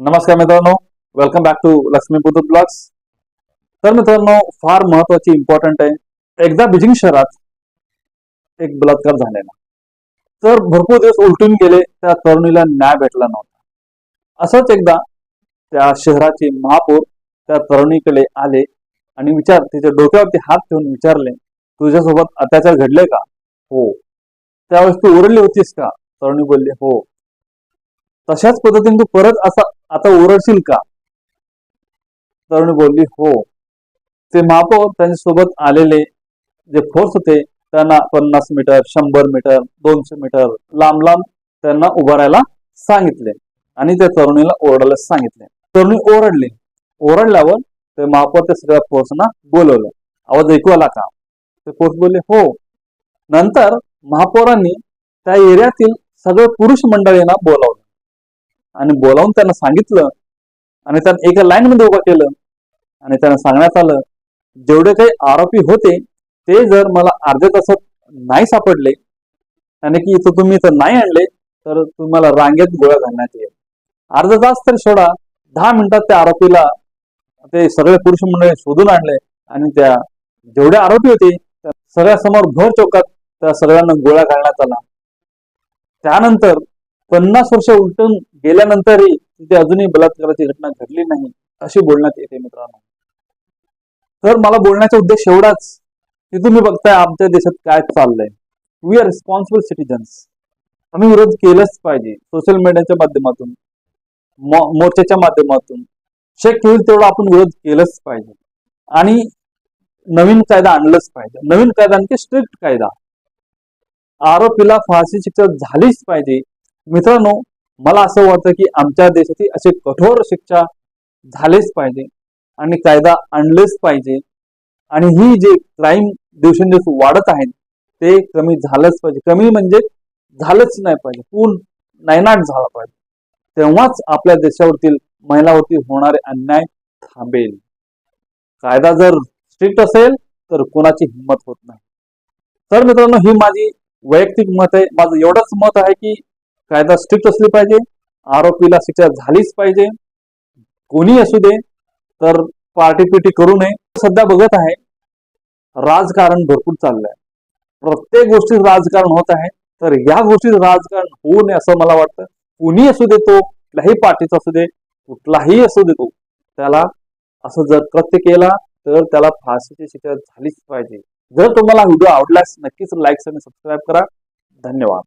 नमस्कार मित्रांनो welcome back to Lakshmi Buddha blogs तर मित्रांनो फार महत्वाची इम्पॉर्टंट आहे. एकदा बीजिंग शहरात एक बलात्कार झालेला. तर भरपूर दिवस उलटून गेले त्या तरुणीला न्याय भेटला नव्हता. असंच एकदा त्या शहराचे महापौर त्या तरुणीकडे आले आणि विचार तिच्या डोक्यावरती हात ठेवून विचारले तुझ्यासोबत अत्याचार घडले का? हो. त्यावेळेस तू ओरडली होतीस का? तरुणी बोलली हो. तशाच पद्धतीने तू परत असा आता ओरडशील का? तरुणी बोलली हो. ते महापौर त्यांच्यासोबत आलेले जे फोर्स होते त्यांना पन्नास मीटर शंभर मीटर दोनशे मीटर लांब लांब त्यांना उभारायला सांगितले आणि त्या तरुणीला ओरडायला सांगितले. तरुणी ओरडली. ओरडल्यावर ते महापौर त्या सगळ्या फोर्सना बोलवलं. आवाज ऐकू आला का? ते फोर्स बोलले हो. नंतर महापौरांनी त्या एरियातील सगळे पुरुष मंडळींना बोलावलं. आणि बोलावून त्यांना सांगितलं. आणि त्यांना एका लाईन मध्ये उभं केलं. आणि त्यांना सांगण्यात आलं जेवढे काही आरोपी होते ते जर मला अर्ध्या तासात नाही सापडले आणि की इथं तुम्ही इथं नाही आणले तर तुम्हाला रांगेत गोळ्या घालण्यात येईल. अर्धा तास तर सोडा दहा मिनिटात त्या आरोपीला ते सगळे पुरुष मंडळी शोधून आणले. आणि त्या जेवढे आरोपी होते त्या सगळ्यासमोर भर चौकात त्या सगळ्यांना गोळ्या घालण्यात आला. त्यानंतर पन्नास वर्ष उलटून गेल्यानंतरही तिथे अजूनही बलात्काराची घटना घडली नाही अशी बोलण्यात येते मित्रांनो. तर मला बोलण्याचा उद्देश एवढाच की तुम्ही बघताय आमच्या देशात काय चाललंय. वी आर रिस्पॉन्सिबल सिटीजन्स आम्ही विरोध केलंच पाहिजे सोशल मीडियाच्या माध्यमातून मो- मोर्चाच्या माध्यमातून. शक्य होईल तेवढा आपण विरोध केलंच पाहिजे. आणि नवीन कायदा आणलंच पाहिजे. नवीन कायदा म्हणजे आणखी स्ट्रिक्ट कायदा. आरोपीला फाशी शिक्षा झालीच पाहिजे. मित्रांनो मला असं वाटतं की आमच्या देशाची अशी कठोर शिक्षा झालीच पाहिजे आणि कायदा आणलेच पाहिजे. आणि ही जे क्राईम दिवसेंदिवस वाढत आहेत ते कमी झालंच पाहिजे. कमी म्हणजे झालंच नाही पाहिजे. पूर्ण नायनाट झाला पाहिजे. तेव्हाच आपल्या देशावरतील महिलावरती होणारे अन्याय थांबेल. कायदा जर स्ट्रिक्ट असेल तर कोणाची हिंमत होत नाही. तर मित्रांनो ही माझी वैयक्तिक मत आहे. माझं एवढंच मत आहे की कायदा स्ट्रिक्ट असली पाहिजे आरोपीला शिक्षा झालीच पाहिजे. कोणी असू दे तर पार्टी पिटी करू नये. सध्या बघत आहे राजकारण भरपूर चाललंय. प्रत्येक गोष्टीत राजकारण होत आहे तर या गोष्टीत राजकारण होऊ नये असं मला वाटतं. कुणी असू दे तो कुठल्याही पार्टीचा असू दे कुठलाही असू दे तो त्याला असं जर कृत्य केला तर त्याला फाशीची शिक्षा झालीच पाहिजे. जर तुम्हाला व्हिडिओ आवडल्यास नक्कीच लाईक्स आणि सबस्क्राईब करा. धन्यवाद.